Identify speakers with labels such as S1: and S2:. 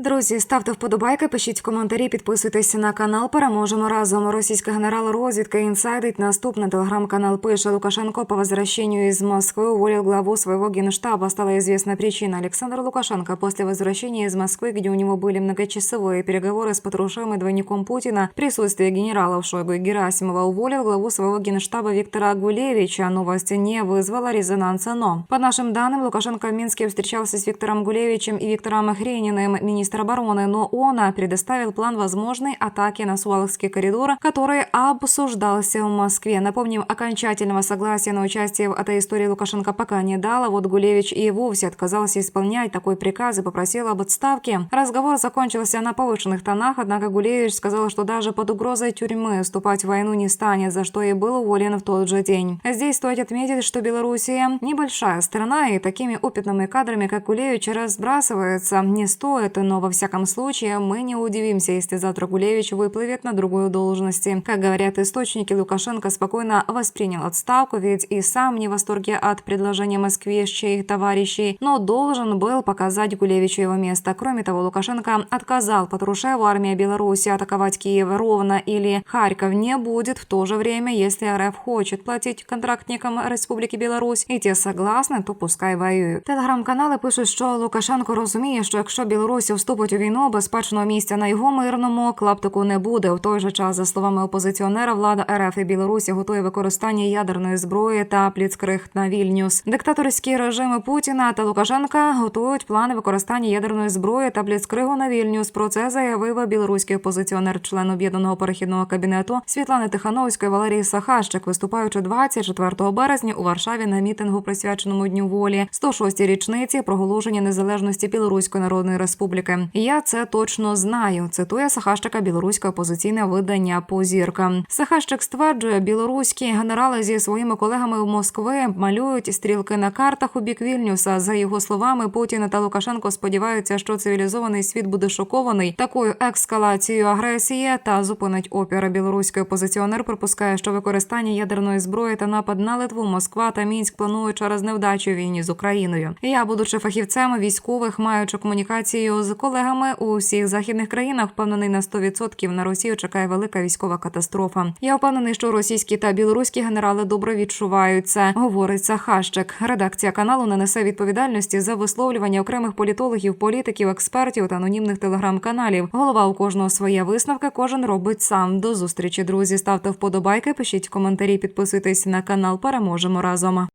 S1: Друзі, ставте вподобайки, пишіть коментарі, підписуйтесь на канал. Переможемо разом. Російська генерал розвідки інсайдить. Наступний телеграм-канал пише Лукашенко по возвращению из Москвы уволил главу своего генштаба. Стала известна причина. Александр Лукашенко после возвращения из Москвы, где у него были многочасовые переговоры с Патрушевым и двойником Путина, в присутствии генералов Шойгу и Герасимова уволил главу своего генштаба Виктора Гулевича. Новость не вызвала резонанса, но по нашим данным Лукашенко в Минске встречался с Виктором Гулевичем и Виктором Хрениным, министр обороны, но он предоставил план возможной атаки на Суаловский коридор, который обсуждался в Москве. Напомним, окончательного согласия на участие в этой истории Лукашенко пока не дала. Вот Гулевич и вовсе отказался исполнять такой приказ и попросил об отставке. Разговор закончился на повышенных тонах, однако Гулевич сказал, что даже под угрозой тюрьмы вступать в войну не станет, за что и был уволен в тот же день. Здесь стоит отметить, что Белоруссия небольшая страна, и такими опытными кадрами, как Гулевич, разбрасывается не стоит, но во всяком случае мы не удивимся, если завтра Гулевич выплывет на другую должность. Как говорят источники, Лукашенко спокойно воспринял отставку, ведь и сам не в восторге от предложения Москве чьих товарищей, но должен был показать Гулевичу его место. Кроме того, Лукашенко отказал Патрушеву армия Беларуси атаковать Киев ровно или Харьков не будет в то же время, если РФ хочет платить контрактникам Республіки Білорусь, і ті согласні, то пускай воюють. Телеграм-канали пишуть, що Лукашенко розуміє, що якщо Білорусі вступить у війну, безпечного місця на його мирному клаптику не буде. В той же час, за словами опозиціонера, влада РФ і Білорусі готує використання ядерної зброї та пліцкриг на Вільнюс. Диктаторські режими Путіна та Лукашенка готують плани використання ядерної зброї та бліцкригу на Вільнюс. Про це заявив білоруський опозиціонер, член об'єднаного перехідного кабінету Світлани Тихановської Валерій Сахащик, виступаючи 24 березня у Варшаві на мітингу, присвяченому дню волі, 106-й річниці проголошення незалежності Білоруської Народної Республіки. Я це точно знаю. Цитує Сахащика білоруське опозиційне видання Позірка. Сахащик стверджує, білоруські генерали зі своїми колегами в Москви малюють стрілки на картах у бік Вільнюса. За його словами, Путін та Лукашенко сподіваються, що цивілізований світ буде шокований такою ескалацією агресії та зупинить опір. Білоруський опозиціонер припускає, що використання ядерної зброї та напад на Литву, Москва та Мінськ планують через невдачу війні з Україною. Я, будучи фахівцем військових, маючи комунікацію з колегами у всіх західних країнах, впевнений на 100% на Росію чекає велика військова катастрофа. Я впевнений, що російські та білоруські генерали добре відчувають це. Говорить Сахащик. Редакція каналу не несе відповідальності за висловлювання окремих політологів, політиків, експертів та анонімних телеграм-каналів. Голова у кожного своє висновки. Кожен робить сам. До зустрічі, друзі. Ставте вподобайки, пишіть коментарі, підписуйтесь на канал. Переможемо разом.